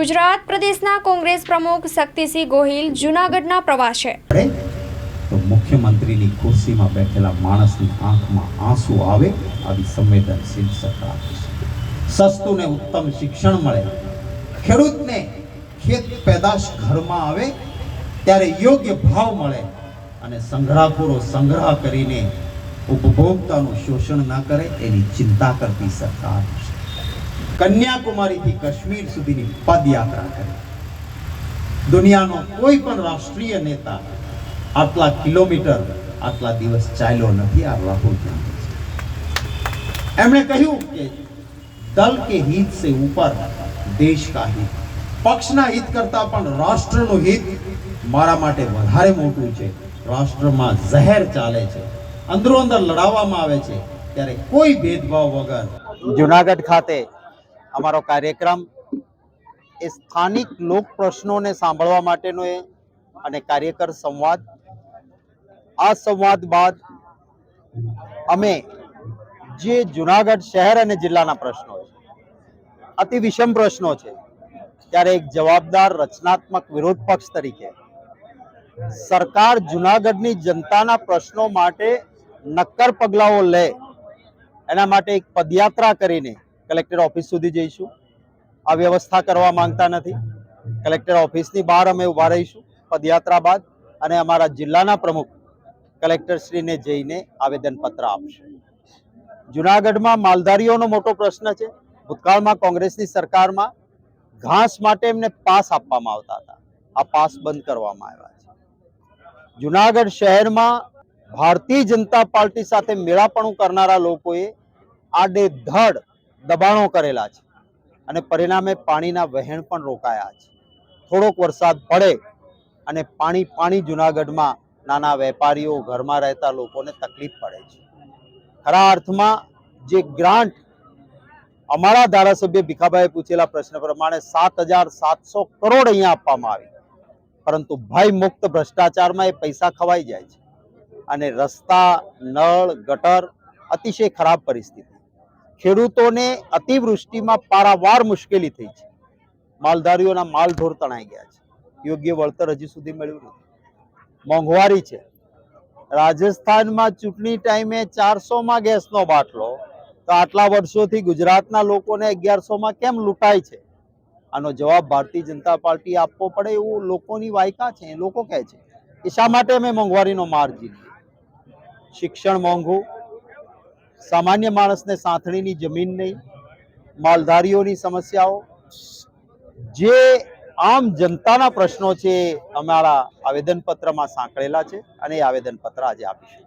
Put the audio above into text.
ગુજરાત પ્રદેશના કોંગ્રેસ પ્રમુખ શક્તિસિંહ ગોહિલ જૂનાગઢના પ્રવાસે. તો મુખ્યમંત્રીની ખુરશીમાં બેઠેલા માણસની આંખમાં આંસુ આવે આવી સંવેદનશીલ સરકાર. સસ્તું ને ઉત્તમ શિક્ષણ મળે. ખેડૂતને ખેત પેદાશ ઘરમાં આવે ત્યારે યોગ્ય ભાવ મળે અને સંગ્રહખોરો સંગ્રહ કરીને ઉપભોક્તાનું શોષણ ન કરે એની ચિંતા કરતી સરકાર છે. કન્યાકુમારીથી કાશ્મીર સુધીની પદયાત્રા કરી. દુનિયાનો કોઈ પણ રાષ્ટ્રીય નેતા આટલા કિલોમીટર, આટલા દિવસ ચાલ્યો નથી આ રાહુલ ગાંધી. એમણે કહ્યું કે દલ કે હિત સે ઉપર, દેશ કા હિત. પક્ષના હિત કરતા પણ રાષ્ટ્રનું હિત મારા માટે વધારે મોટું છે. રાષ્ટ્રમાં ઝહેર ચાલે છે. અંદરો અંદર લડાવવામાં આવે છે. ત્યારે કોઈ ભેદભાવ વગર જુનાગઢ ખાતે અમારો કાર્યક્રમ એ સ્થાનિક લોક પ્રશ્નોને સાંભળવા માટેનો એ અને કાર્યકર સંવાદ. આ સંવાદ બાદ અમે જે જુનાગઢ શહેર અને જિલ્લાના પ્રશ્નો છે, અતિ વિષમ પ્રશ્નો છે, ત્યારે એક જવાબદાર રચનાત્મક વિરોધ પક્ષ તરીકે સરકાર જુનાગઢની જનતાના પ્રશ્નો માટે નક્કર પગલાઓ લે, એના માટે એક પદયાત્રા કરીને કલેક્ટર ઓફિસ સુધી જઈશું. આ વ્યવસ્થા કરવા માંગતા નથી. કલેક્ટર ઓફિસની બહાર અમે ઊભા રહીશું. પદયાત્રા બાદ અને અમારા જિલ્લાના પ્રમુખ કલેક્ટરશ્રીને જઈને આવેદનપત્ર આપશે. જુનાગઢમાં માલધારીઓનો મોટો પ્રશ્ન છે. ભૂતકાળમાં કોંગ્રેસની સરકારમાં ઘાસ માટે એમને પાસ આપવામાં આવતા હતા. આ પાસ બંધ કરવામાં આવ્યા છે. જુનાગઢ શહેરમાં ભારતીય જનતા પાર્ટી સાથે મેળાપણું કરનારા લોકોએ આડેધડ દબાણો કરેલા છે અને પરિણામે પાણીના વહેણ પણ રોકાયા છે. થોડોક વરસાદ પડે અને પાણી પાણી જુનાગઢમાં નાના વેપારીઓ ઘરમાં રહેતા લોકોને તકલીફ પડે છે. ખરા અર્થમાં જે ગ્રાન્ટ અમારા ધારાસભ્ય ભીખાભાઈએ પૂછેલા પ્રશ્ન પ્રમાણે સાત હજાર સાતસો કરોડ અહીંયા આપવામાં આવી. પરંતુ ભય મુક્ત ભ્રષ્ટાચારમાં એ પૈસા ખવાઈ જાય છે. અને રસ્તા, નળ, ગટર અતિશય ખરાબ પરિસ્થિતિ. ખેડૂતોને અતિવૃષ્ટિમાં પારાવાર મુશ્કેલી થઈ છે. માલધારીઓના માલ ઢોર તણાઈ ગયા છે. યોગ્ય વળતર હજી સુધી મળ્યું નથી. મોંઘવારી છે. રાજસ્થાનમાં ચૂંટણી ટાઈમે ચારસોમાં ગેસનો બાટલો. તો આટલા વર્ષોથી ગુજરાતના લોકોને અગિયારસોમાં કેમ લૂંટાય છે? આનો જવાબ ભારતીય જનતા પાર્ટી આપવો પડે એવું લોકોની વાયકા છે, એ લોકો કહે છે. કે શા માટે અમે મોંઘવારીનો માર ઝીલીએ શિક્ષણ મોંઘું સામાન્ય માણસને સાંથણીની જમીન નહીં, માલધારીઓની સમસ્યાઓ. જે આમ જનતાના પ્રશ્નો છે અમારા આવેદનપત્રમાં સાંકળેલા છે અને એ આવેદનપત્ર આજે આપીશું.